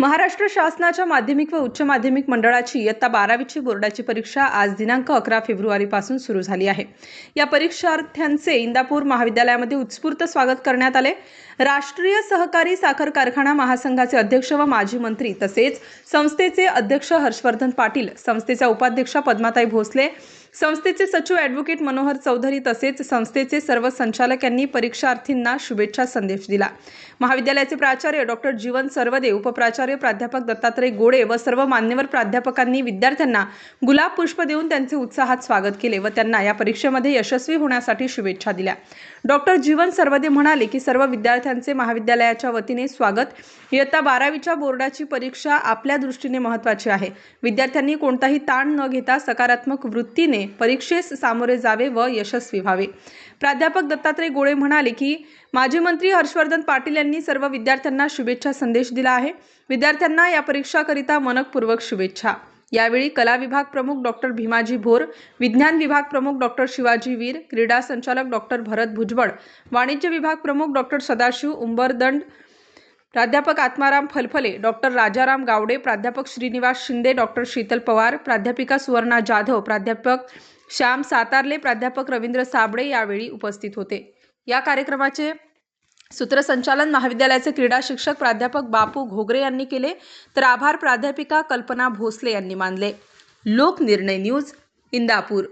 महाराष्ट्र शासनाच्या माध्यमिक व उच्च माध्यमिक मंडळाची इयत्ता बारावीची बोर्डाची परीक्षा आज दिनांक अकरा फेब्रुवारीपासून सुरू झाली आहे. या परीक्षार्थ्यांचे इंदापूर महाविद्यालयामध्ये उत्स्फूर्त स्वागत करण्यात आले. राष्ट्रीय सहकारी साखर कारखाना महासंघाचे अध्यक्ष व माजी मंत्री तसेच संस्थेचे अध्यक्ष हर्षवर्धन पाटील संस्थेच्या उपाध्यक्षा पद्माताई भोसले संस्थेचे सचिव ॲडव्होकेट मनोहर चौधरी तसेच संस्थेचे सर्व संचालक यांनी परीक्षार्थींना शुभेच्छा संदेश दिला. महाविद्यालयाचे प्राचार्य डॉक्टर जीवन सर्वदे उपप्राचार्य प्राध्यापक दत्तात्रय गोडे व सर्व मान्यवर प्राध्यापकांनी विद्यार्थ्यांना गुलाब पुष्प देऊन त्यांचे उत्साहात स्वागत केले व त्यांना या परीक्षेमध्ये यशस्वी होण्यासाठी शुभेच्छा दिल्या. डॉक्टर जीवन सर्वदे म्हणाले की सर्व विद्यार्थ्यांचे महाविद्यालयाच्या वतीने स्वागत. इयत्ता बारावीच्या बोर्डाची परीक्षा आपल्या दृष्टीने महत्त्वाची आहे. विद्यार्थ्यांनी कोणताही ताण न घेता सकारात्मक वृत्तीने परीक्षेस सामोरे जावे व यशस्वी व्हावे. प्राध्यापक दत्तात्रय गोळे म्हणाले की माजी मंत्री हर्षवर्धन पाटील यांनी सर्व विद्यार्थ्यांना शुभेच्छा संदेश दिला आहे. विद्यार्थ्यांना या परीक्षाकरिता मनकपूर्वक शुभेच्छा. यावेळी कला विभाग प्रमुख डॉक्टर भीमाजी भोर विज्ञान विभाग प्रमुख डॉक्टर शिवाजी वीर क्रीडा संचालक डॉक्टर भरत भुजबळ वाणिज्य विभाग प्रमुख डॉक्टर सदाशिव उंबरदंड प्राध्यापक आत्माराम फलफले डॉक्टर राजाराम गावडे प्राध्यापक श्रीनिवास शिंदे डॉक्टर शीतल पवार प्राध्यापिका सुवर्णा जाधव प्राध्यापक श्याम सातारले प्राध्यापक रवींद्र साबळे यावेळी उपस्थित होते. या कार्यक्रमाचे सूत्रसंचालन महाविद्यालयाचे क्रीडा शिक्षक प्राध्यापक बापू घोगरे यांनी केले. तर आभार प्राध्यापिका कल्पना भोसले यांनी मानले. लोकनिर्णय न्यूज इंदापूर.